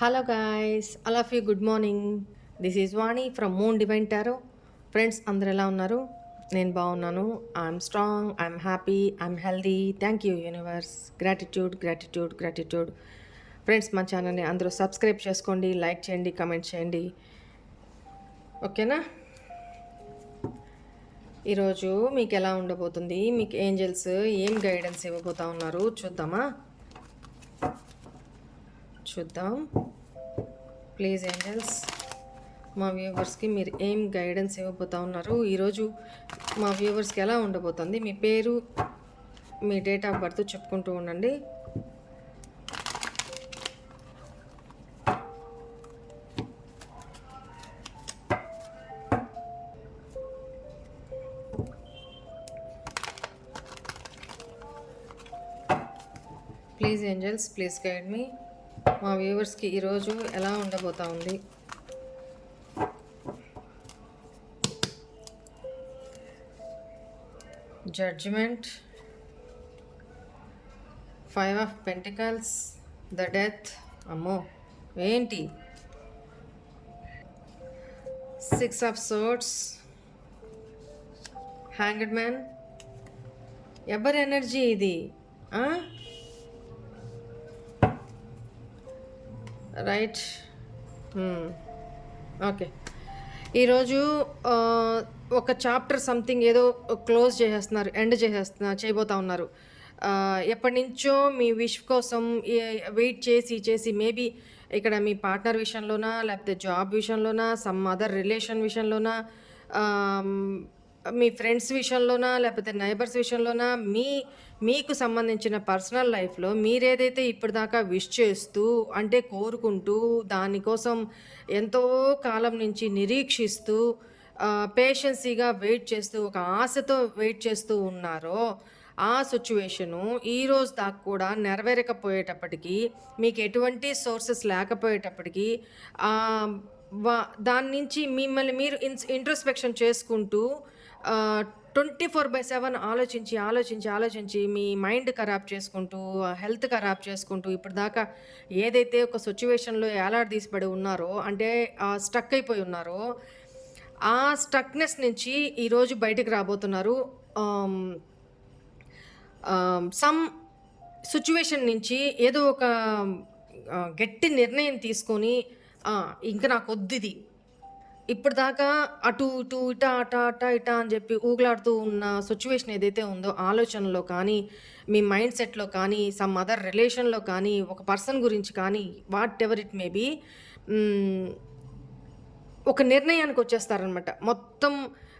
Hello guys all of you good morning this is Vani from moon divine tarot friends అందరు ఎలా ఉన్నారు? నేను బాగున్నాను. I'm strong I'm happy I'm healthy thank you universe gratitude gratitude gratitude friends మా ఛానల్ని అందరూ subscribe చేసుకోండి like చేయండి కమెంట్ చేయండి. ఓకేనా ఈరోజు మీకు ఎలా ఉండబోతుంది? మీకు ఏంజల్స్ ఏం గైడెన్స్ ఇవ్వబోతా ఉన్నారు? చూద్దామా? చూద్దాం. ప్లీజ్ ఏంజల్స్ మా వ్యూవర్స్కి మీరు ఏం గైడెన్స్ ఇవ్వబోతా ఉన్నారు? ఈరోజు మా వ్యూవర్స్కి ఎలా ఉండబోతుంది? మీ పేరు మీ డేట్ ఆఫ్ బర్త్ చెప్పుకుంటూ ఉండండి. Please angels please guide me మా వ్యూవర్స్కి ఈరోజు ఎలా ఉండబోతా ఉంది? Judgement five of pentacles the death అమ్మో ఏంటి? Six of swords hanged man ఎవరి ఎనర్జీ ఇది? రైట్? ఓకే. ఈరోజు ఒక చాప్టర్ సంథింగ్ ఏదో క్లోజ్ చేసేస్తున్నారు ఎండ్ చేసేస్తున్నారు చేయబోతా ఉన్నారు. ఎప్పటి నుంచో మీ విష్ కోసం వెయిట్ చేసి చేసి మేబీ ఇక్కడ మీ పార్ట్నర్ విషయంలోనా లేకపోతే జాబ్ విషయంలోనా సమ్ అదర్ రిలేషన్ విషయంలోనా మీ ఫ్రెండ్స్ విషయంలోనా లేకపోతే నైబర్స్ విషయంలోనా మీ మీకు సంబంధించిన పర్సనల్ లైఫ్లో మీరేదైతే ఇప్పటిదాకా విష్ చేస్తూ అంటే కోరుకుంటూ దానికోసం ఎంతో కాలం నుంచి నిరీక్షిస్తూ పేషెన్సీగా వెయిట్ చేస్తూ ఒక ఆశతో వెయిట్ చేస్తూ ఉన్నారో ఆ సిచ్యువేషను ఈ రోజు దాకా కూడా నెరవేరకపోయేటప్పటికీ మీకు ఎటువంటి సోర్సెస్ లేకపోయేటప్పటికీ వా- దాని నుంచి మిమ్మల్ని మీరు ఇన్ ఇంట్రోస్పెక్షన్ చేసుకుంటూ ట్వంటీ ఫోర్ బై సెవెన్ ఆలోచించి ఆలోచించి ఆలోచించి మీ మైండ్ ఖరాబ్ చేసుకుంటూ హెల్త్ ఖరాబ్ చేసుకుంటూ ఇప్పుడు దాకా ఏదైతే ఒక సిచ్యువేషన్లో ఏలాడదీసిపడి ఉన్నారో అంటే స్టక్ అయిపోయి ఉన్నారో ఆ స్టక్నెస్ నుంచి ఈరోజు బయటికి రాబోతున్నారు. సమ్ సిచ్యువేషన్ నుంచి ఏదో ఒక గట్టి నిర్ణయం తీసుకొని ఇంకా నాకు వద్దు ఇప్పుడు దాకా అటు ఇటు ఇట అట అట ఇట అని చెప్పి ఊగులాడుతూ ఉన్న సిచ్యువేషన్ ఏదైతే ఉందో ఆలోచనలో కానీ మీ మైండ్ సెట్లో కానీ సమ్ అదర్ రిలేషన్లో కానీ ఒక పర్సన్ గురించి కానీ whatever it may be ఒక నిర్ణయానికి వచ్చేస్తారనమాట మొత్తం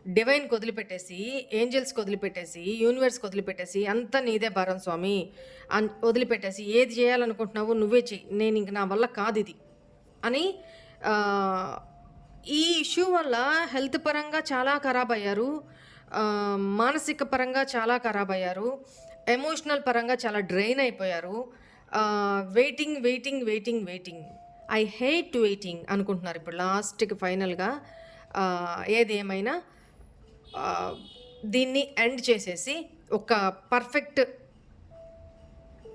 డివైన్కి వదిలిపెట్టేసి ఏంజల్స్కి వదిలిపెట్టేసి యూనివర్స్కి వదిలిపెట్టేసి అంతా నీదే భారం స్వామి. అన్ వదిలిపెట్టేసి ఏది చేయాలనుకుంటున్నావో నువ్వే చెయ్యి నేను ఇంక నా వల్ల కాదు ఇది. అని ఈ ఇష్యూ వల్ల హెల్త్ పరంగా చాలా ఖరాబ్ అయ్యారు. మానసిక పరంగా చాలా ఖరాబ్ అయ్యారు. ఎమోషనల్ పరంగా చాలా డ్రైన్ అయిపోయారు. Waiting waiting waiting waiting. I hate waiting అనుకుంటున్నారు ఇప్పుడు లాస్ట్కి ఫైనల్గా. ఏది ఏమైనా దీన్ని ఎండ్ చేసేసి ఒక పర్ఫెక్ట్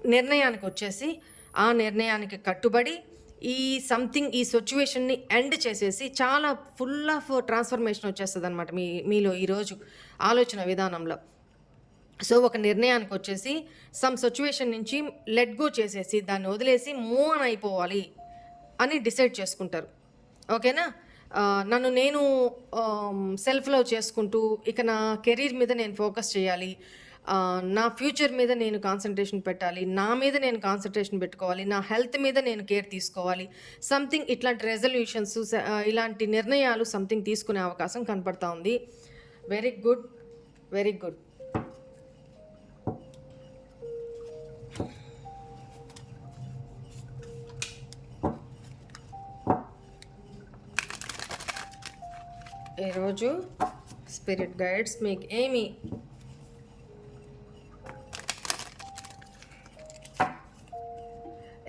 నిర్ణయానికి వచ్చేసి ఆ నిర్ణయానికి కట్టుబడి ఈ సంథింగ్ ఈ సిచ్యువేషన్ని ఎండ్ చేసేసి చాలా ఫుల్ ఆఫ్ ట్రాన్స్ఫర్మేషన్ వచ్చేస్తుంది అనమాట మీ మీలో ఈరోజు ఆలోచన విధానంలో. సో ఒక నిర్ణయానికి వచ్చేసి సమ్ సిచ్యువేషన్ నుంచి లెట్ గో చేసేసి దాన్ని వదిలేసి మూవ్ ఆన్ అయిపోవాలి అని డిసైడ్ చేసుకుంటారు. ఓకేనా నన్ను నేను సెల్ఫ్లో చేసుకుంటూ ఇక నా కెరీర్ మీద నేను ఫోకస్ చేయాలి. నా ఫ్యూచర్ మీద నేను కాన్సన్ట్రేషన్ పెట్టాలి నా మీద నేను కాన్సన్ట్రేషన్ పెట్టుకోవాలి నా హెల్త్ మీద నేను కేర్ తీసుకోవాలి సంథింగ్ ఇట్లాంటి రెజల్యూషన్స్ ఇలాంటి నిర్ణయాలు సంథింగ్ తీసుకునే అవకాశం కనపడతా ఉంది. వెరీ గుడ్ వెరీ గుడ్ ఈరోజు స్పిరిట్ గైడ్స్ మీకు ఏమి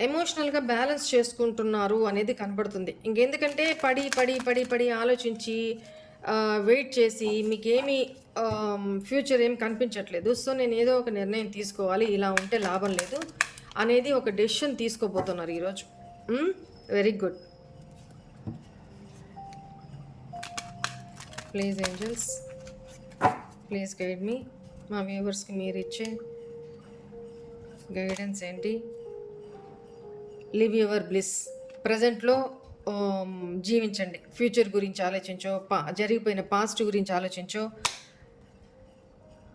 ఎమోషనల్గా బ్యాలెన్స్ చేసుకుంటున్నారు అనేది కనబడుతుంది. ఇంకెందుకంటే పడి పడి పడి పడి ఆలోచించి వెయిట్ చేసి మీకేమీ ఫ్యూచర్ ఏం కనిపించట్లేదు. సో నేను ఏదో ఒక నిర్ణయం తీసుకోవాలి ఇలా ఉంటే లాభం లేదు అనేది ఒక డెసిషన్ తీసుకోబోతున్నారు ఈరోజు. Very good please angels please guide me మా వ్యూవర్స్కి మీరు ఇచ్చే గైడెన్స్ ఏంటి? Live your bliss. ప్రజెంట్లో జీవించండి. ఫ్యూచర్ గురించి ఆలోచించో పా జరిగిపోయిన పాస్ట్ గురించి ఆలోచించో.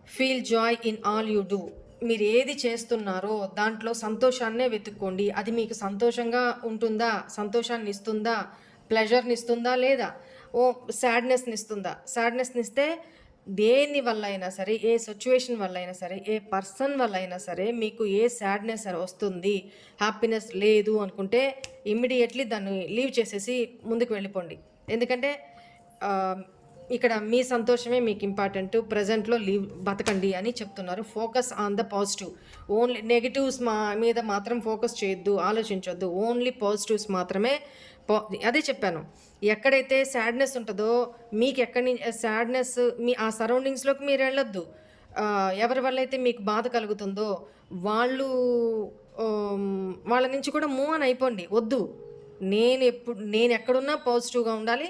Feel joy in all you do. మీరు ఏది చేస్తున్నారో దాంట్లో సంతోషాన్నే వెతుక్కోండి. అది మీకు సంతోషంగా ఉంటుందా? సంతోషాన్ని ఇస్తుందా? ప్లెజర్ని ఇస్తుందా లేదా? ఓ సాడ్నెస్ని ఇస్తుందా? సాడ్నెస్ని ఇస్తే దేని వల్ల అయినా సరే ఏ సిచ్యువేషన్ వల్ల అయినా సరే ఏ పర్సన్ వల్ల అయినా సరే మీకు ఏ సాడ్నెస్ వస్తుంది హ్యాపీనెస్ లేదు అనుకుంటే ఇమ్మీడియట్లీ దాన్ని లీవ్ చేసేసి ముందుకు వెళ్ళిపోండి. ఎందుకంటే ఇక్కడ మీ సంతోషమే మీకు ఇంపార్టెంట్ ప్రజెంట్లో లీవ్ బతకండి అని చెప్తున్నారు. Focus on the positive only negatives మా మీద మాత్రం ఫోకస్ చేయొద్దు ఆలోచించొద్దు. ఓన్లీ పాజిటివ్స్ మాత్రమే అదే చెప్పాను. ఎక్కడైతే సాడ్నెస్ ఉంటుందో మీకు ఎక్కడి నుంచి సాడ్నెస్ మీ ఆ సరౌండింగ్స్లోకి మీరు వెళ్ళొద్దు. ఎవరి వల్ల అయితే మీకు బాధ కలుగుతుందో వాళ్ళు వాళ్ళ నుంచి కూడా మూవ్ అని అయిపోండి. వద్దు. నేను ఎప్పుడు నేను ఎక్కడున్నా పాజిటివ్గా ఉండాలి.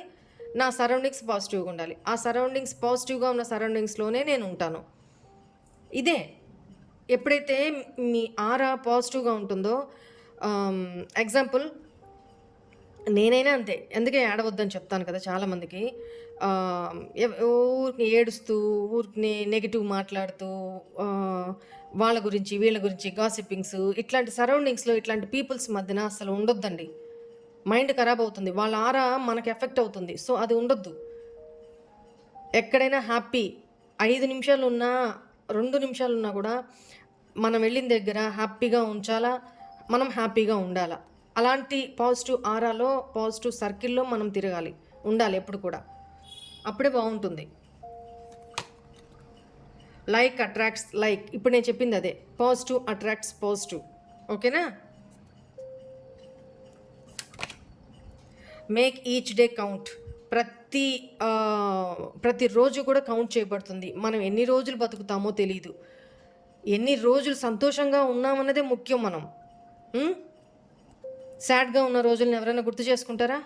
నా సరౌండింగ్స్ పాజిటివ్గా ఉండాలి. ఆ సరౌండింగ్స్ పాజిటివ్గా ఉన్న సరౌండింగ్స్లోనే నేను ఉంటాను. ఇదే. ఎప్పుడైతే మీ ఆరా పాజిటివ్గా ఉంటుందో ఎగ్జాంపుల్ నేనైనా అంతే. ఎందుకే ఏడవద్దని చెప్తాను కదా చాలామందికి. ఊరికి ఏడుస్తూ ఊరికి నెగిటివ్ మాట్లాడుతూ వాళ్ళ గురించి వీళ్ళ గురించి గాసిప్పింగ్స్ ఇట్లాంటి సరౌండింగ్స్లో ఇట్లాంటి పీపుల్స్ మధ్యన అసలు ఉండొద్దండి. మైండ్ ఖరాబ్ అవుతుంది. వాళ్ళ ఆరా మనకి ఎఫెక్ట్ అవుతుంది. సో అది ఉండొద్దు. ఎక్కడైనా హ్యాపీ ఐదు నిమిషాలు ఉన్నా రెండు నిమిషాలు ఉన్నా కూడా మనం వెళ్ళిన దగ్గర హ్యాపీగా ఉంచాలా? మనం హ్యాపీగా ఉండాలా? అలాంటి పాజిటివ్ ఆరాలో పాజిటివ్ సర్కిల్లో మనం తిరగాలి. ఉండాలి ఎప్పుడు కూడా. అప్పుడే బాగుంటుంది. లైక్ అట్రాక్ట్స్ లైక్ ఇప్పుడు నేను చెప్పింది అదే. పాజిటివ్ అట్రాక్ట్స్ పాజిటివ్ ఓకేనా? మేక్ ఈచ్ డే కౌంట్ ప్రతి ప్రతిరోజు కూడా కౌంట్ చేయబడుతుంది. మనం ఎన్ని రోజులు బతుకుతామో తెలియదు ఎన్ని రోజులు సంతోషంగా ఉన్నామన్నదే ముఖ్యం మనం. సాడ్గా ఉన్న రోజుల్ని ఎవరైనా గుర్తు చేసుకుంటారా?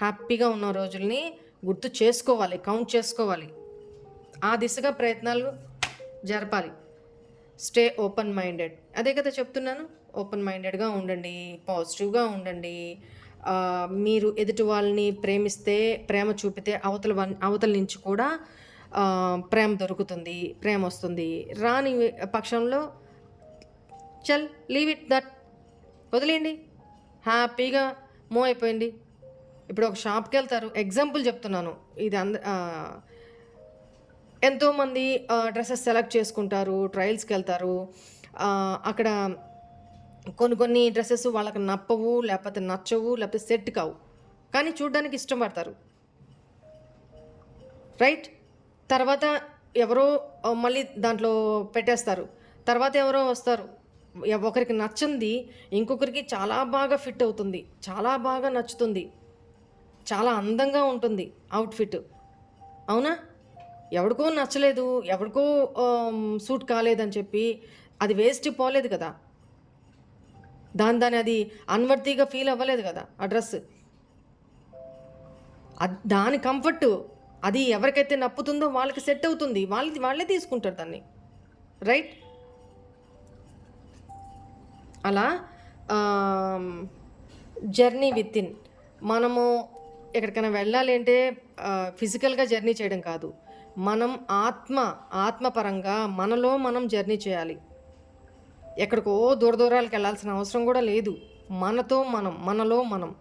హ్యాపీగా ఉన్న రోజుల్ని గుర్తు చేసుకోవాలి కౌంట్ చేసుకోవాలి. ఆ దిశగా ప్రయత్నాలు జరపాలి. స్టే ఓపెన్ మైండెడ్ అదే కదా చెప్తున్నాను ఓపెన్ మైండెడ్గా ఉండండి పాజిటివ్గా ఉండండి. మీరు ఎదుటి వాళ్ళని ప్రేమిస్తే ప్రేమ చూపితే అవతల వన్- అవతల నుంచి కూడా ప్రేమ దొరుకుతుంది ప్రేమ వస్తుంది. రాని పక్షంలో చల్ లీవ్ ఇట్ దట్. వదిలేయండి. హ్యాపీగా మూవ్ అయిపోయింది. ఇప్పుడు ఒక షాప్కి వెళ్తారు. ఎగ్జాంపుల్ చెప్తున్నాను. ఇది అంద ఎంతోమంది డ్రెస్సెస్ సెలెక్ట్ చేసుకుంటారు ట్రయల్స్కి వెళ్తారు. అక్కడ కొన్ని కొన్ని డ్రెస్సెస్ వాళ్ళకి నప్పవు లేకపోతే నచ్చవు లేకపోతే సెట్ కావు. కానీ చూడడానికి ఇష్టపడతారు రైట్? తర్వాత ఎవరో మళ్ళీ దాంట్లో పెట్టేస్తారు. తర్వాత ఎవరో వస్తారు. ఒకరికి నచ్చింది ఇంకొకరికి చాలా బాగా ఫిట్ అవుతుంది. చాలా బాగా నచ్చుతుంది. చాలా అందంగా ఉంటుంది అవుట్ఫిట్ అవునా? ఎవరికో నచ్చలేదు ఎవరికో సూట్ కాలేదని చెప్పి అది వేస్ట్ పోలేదు కదా. దాని దాని అది అన్వర్తీగా ఫీల్ అవ్వలేదు కదా ఆ డ్రెస్ దాని కంఫర్ట్ అది ఎవరికైతే నప్పుతుందో వాళ్ళకి సెట్ అవుతుంది. వాళ్ళది వాళ్ళే తీసుకుంటారు దాన్ని. రైట్ అలా జర్నీ విత్ ఇన్ మనము ఎక్కడికైనా వెళ్ళాలి అంటే ఫిజికల్గా జర్నీ చేయడం కాదు. మనం ఆత్మ ఆత్మపరంగా మనలో మనం జర్నీ చేయాలి. ఎక్కడికో దూర దూరాలకు వెళ్ళాల్సిన అవసరం కూడా లేదు. మనతో మనం మనలో మనం.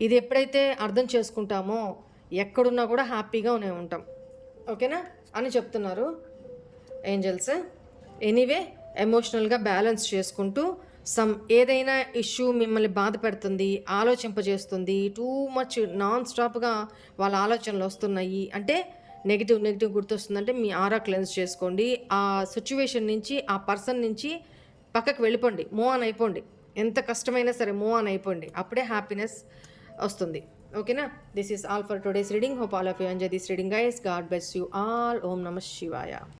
ఇది ఎప్పుడైతే అర్థం చేసుకుంటామో ఎక్కడున్నా కూడా హ్యాపీగానే ఉంటాం. ఓకేనా? అని చెప్తున్నారు. ఏంజల్స్? ఎనీవే ఎమోషనల్గా బ్యాలెన్స్ చేసుకుంటూ సమ్ ఏదైనా ఇష్యూ మిమ్మల్ని బాధ పెడుతుంది ఆలోచింపజేస్తుంది టూ మచ్ నాన్ స్టాప్గా వాళ్ళ ఆలోచనలు వస్తున్నాయి. అంటే నెగిటివ్ నెగిటివ్ గుర్తొస్తుందంటే మీ ఆరా క్లెన్స్ చేసుకోండి. ఆ సిచ్యువేషన్ నుంచి ఆ పర్సన్ నుంచి పక్కకు వెళ్ళిపోండి. మూవ్ ఆన్ అయిపోండి. ఎంత కష్టమైనా సరే మూవ్ ఆన్ అయిపోండి. అప్పుడే హ్యాపీనెస్ వస్తుంది. Okay this is all for today's reading hope all of you enjoy this reading guys God bless you all ఓం నమ శివాయ.